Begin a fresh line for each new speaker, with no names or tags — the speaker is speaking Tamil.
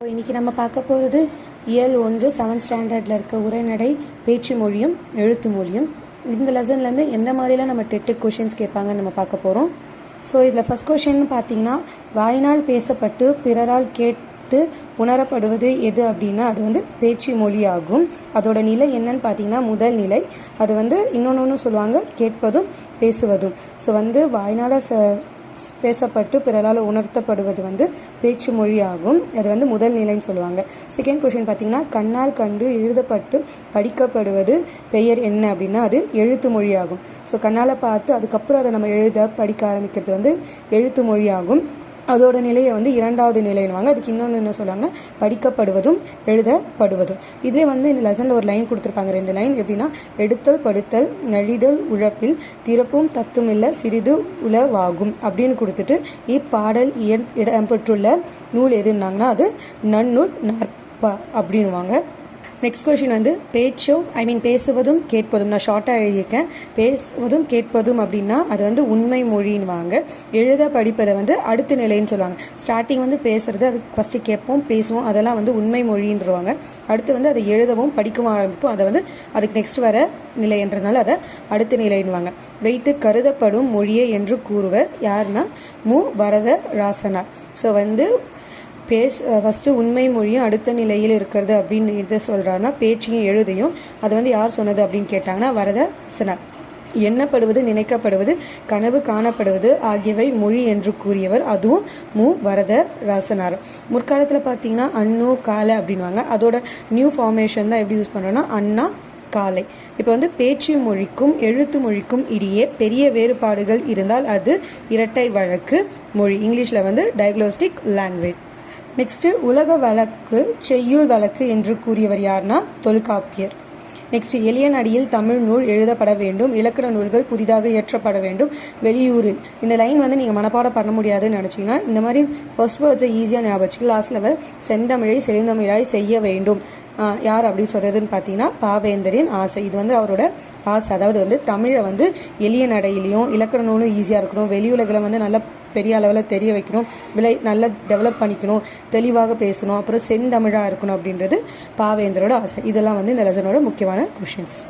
இன்றைக்கி நம்ம பார்க்க போகிறது இயல் ஒன்று செவன்த் ஸ்டாண்டர்டில் இருக்க உரைநடை பேச்சு மொழியும் எழுத்து மொழியும். இந்த லெசன்லேருந்து எந்த மாதிரிலாம் நம்ம டெட்டு கொஷின்ஸ் கேட்பாங்கன்னு நம்ம பார்க்க போகிறோம் ஸோ இதில் ஃபஸ்ட் கொஷின் பார்த்தீங்கன்னா வாயினால் பேசப்பட்டு பிறரால் கேட்டு உணரப்படுவது எது அப்படின்னா அது வந்து பேச்சு மொழி ஆகும். அதோட நிலை என்னன்னு பார்த்தீங்கன்னா முதல் நிலை. அது வந்து இன்னொன்று சொல்லுவாங்க கேட்பதும் பேசுவதும். ஸோ வந்து வாயினால் ச பேசப்பட்டு பிறரால் உணர்த்தப்படுவது வந்து பேச்சு மொழி ஆகும் அது வந்து முதல் நிலைன்னு சொல்லுவாங்க. செகண்ட் கொஷின் பார்த்தீங்கன்னா கண்ணால் கண்டு எழுதப்பட்டு படிக்கப்படுவது பெயர் என்ன அப்படின்னா அது எழுத்து மொழி ஆகும் ஸோ கண்ணால் பார்த்து அதுக்கப்புறம் அதை நம்ம எழுத படிக்க ஆரம்பிக்கிறது வந்து எழுத்து மொழி ஆகும் அதோட நிலையை வந்து இரண்டாவது நிலைன்னுவாங்க. அதுக்கு இன்னொன்று என்ன சொல்லுவாங்க? படிக்கப்படுவதும் எழுதப்படுவதும். இதே வந்து இந்த லெசனில் ஒரு லைன் கொடுத்துருப்பாங்க. ரெண்டு லைன் எப்படின்னா எடுத்தல் படுத்தல் நழிதல் உழப்பில் திறப்பும் தத்துமில்ல சிறிது உளவாகும் அப்படின்னு கொடுத்துட்டு இப்பாடல் இடம்பெற்றுள்ள நூல் எதுன்னாங்கன்னா அது நன்னூல் நற்ப அப்படின்வாங்க நெக்ஸ்ட் கொஷின் வந்து பேச்சோ ஐ மீன் பேசுவதும் கேட்பதும் நான் ஷார்ட்டாக எழுதியிருக்கேன். பேசுவதும் கேட்பதும் அப்படின்னா அது வந்து உண்மை மொழின்வாங்க எழுத படிப்பதை வந்து அடுத்த நிலைன்னு சொல்லுவாங்க. ஸ்டார்டிங் வந்து பேசுறது அது ஃபஸ்ட்டு கேட்போம் பேசுவோம் அதெல்லாம் வந்து உண்மை மொழின்றவாங்க. அடுத்து வந்து அதை எழுதவும் படிக்கவும் ஆரம்பிப்போம். அதை வந்து அதுக்கு நெக்ஸ்ட் வர நிலைன்றதுனால அதை அடுத்த நிலைன்னுவாங்க. வைத்து கருதப்படும் மொழியே என்று கூறுவர். யாருன்னா மு. வரத ராசனார் ஸோ வந்து பேஸ் ஃபஸ்ட்டு உண்மை மொழியும் அடுத்த நிலையில் இருக்கிறது அப்படின்னு எது சொல்கிறாருன்னா பேச்சையும் எழுதையும். அது வந்து யார் சொன்னது அப்படின்னு கேட்டாங்கன்னா வரத எண்ணப்படுவது நினைக்கப்படுவது கனவு காணப்படுவது ஆகியவை மொழி என்று கூறியவர். அதுவும் மு. வரத ராசனார் முற்காலத்தில் பார்த்தீங்கன்னா அன்னு காலை அப்படின்வாங்க அதோட நியூ ஃபார்மேஷன் தான் எப்படி யூஸ் பண்ணுறோன்னா அண்ணா காலை. இப்போ வந்து பேச்சு மொழிக்கும் எழுத்து மொழிக்கும் இடையே பெரிய வேறுபாடுகள் இருந்தால் அது இரட்டை வழக்கு மொழி. இங்கிலீஷில் வந்து டயக்னோஸ்டிக் லாங்குவேஜ் நெக்ஸ்ட்டு உலக வழக்கு செய்யுள் வழக்கு என்று கூறியவர் யார்னா தொல்காப்பியர். நெக்ஸ்ட் எளியன் அடியில் தமிழ் நூல் எழுதப்பட வேண்டும் இலக்கண நூல்கள் புதிதாக இயற்றப்பட வேண்டும். வெளியூரில். இந்த லைன் வந்து நீங்கள் மனப்பாடம் பண்ண முடியாதுன்னு நினச்சிங்கன்னா இந்த மாதிரி ஃபர்ஸ்ட் வேர்ட்ஸை ஈஸியாக ஞாபகம் லாஸ்ட் லாஸ்ட்டில் செந்தமிழை செழுந்தமிழாய் செய்ய வேண்டும். யார் அப்படின்னு சொல்கிறதுன்னு பார்த்தீங்கன்னா பாவேந்தரின் ஆசை. இது வந்து அவரோட ஆசை. அதாவது வந்து தமிழை வந்து எளிய நடையிலையும் இலக்கண நூலும் ஈஸியாக இருக்கணும். வெளியுலகில் வந்து நல்ல பெரிய அளவில் தெரிய வைக்கணும் விலை நல்லா டெவலப் பண்ணிக்கணும் தெளிவாக பேசணும் அப்புறம் செந்தமிழாக இருக்கணும் அப்படின்றது பாவேந்தரோட ஆசை. இதெல்லாம் வந்து இந்த லெசனோட முக்கியமான கொஷின்ஸ்